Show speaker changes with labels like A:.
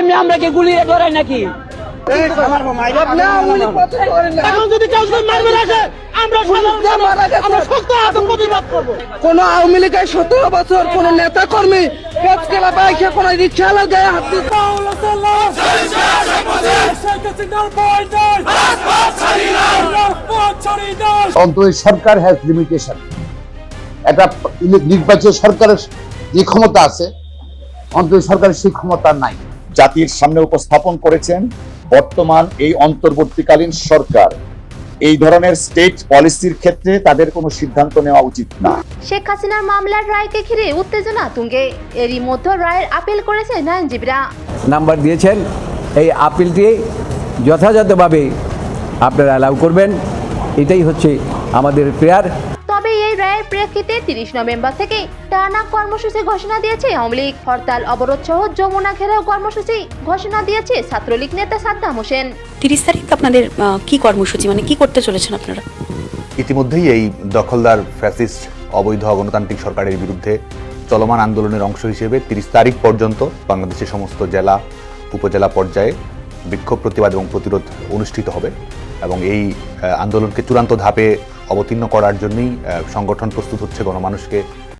A: এমনি আমরা কি গুলিয়ে ধরাই নাকি?
B: এখন যদি কেউ মারবে রাখে আমরা আমরা শক্ত হাতে প্রতিবাদ করব।
C: কোন আওয়ামী লীগের সতেরো বছর কোন নেতা কর্মী পেট কেলা বাইকে কোন রিক্সা গায়ে হাত
D: অন্তত সরকার হ্যাজ লিমিটেশন একটা নির্বাচিত সরকারের যে ক্ষমতা আছে অন্তত সরকারের সেই ক্ষমতা নাই।
E: জাতির সামনে উপস্থাপন করেছেন বর্তমান এই অন্তর্বর্তীকালীন সরকার। এই ধরনের স্টেট পলিসির ক্ষেত্রে তাদের কোনো সিদ্ধান্ত নেওয়া উচিত না।
F: শেখ হাসিনার মামলার রায়কে ঘিরে উত্তেজনা তুঙ্গে। এরই মধ্যে রায়ের আপিল করেছে আইনজীবীরা।
G: নাম্বার দিয়েছেন এই আপিলটি যথাযথভাবে আপনারা অ্যালাউ করবেন। এটাই হচ্ছে আমাদের প্রেয়ার
F: এই রায়ের প্রেক্ষিতে তিরিশ নভেম্বর থেকে টানা কর্মসূচি ঘোষণা দিয়েছে আওয়ামী লীগ। হরতাল অবরোধ সহ যমুনা ঘেরাও কর্মসূচি ঘোষণা দিয়েছে ছাত্রলীগ নেতা সাদ্দাম হোসেন।
H: তিরিশ তারিখ আপনাদের কি কর্মসূচি? মানে কি করতে চলেছেন আপনারা?
I: ইতিমধ্যেই এই দখলদার ফ্যাসিস্ট অবৈধ গণতান্ত্রিক সরকারের বিরুদ্ধে চলমান আন্দোলনের অংশ হিসেবে তিরিশ তারিখ পর্যন্ত বাংলাদেশের সমস্ত জেলা উপজেলা পর্যায়ে বিক্ষোভ প্রতিবাদ এবং প্রতিরোধ অনুষ্ঠিত হবে এবং এই আন্দোলনকে চূড়ান্ত ধাপে অবতীর্ণ করার জন্যই সংগঠন প্রস্তুত হচ্ছে গণমানুষকে।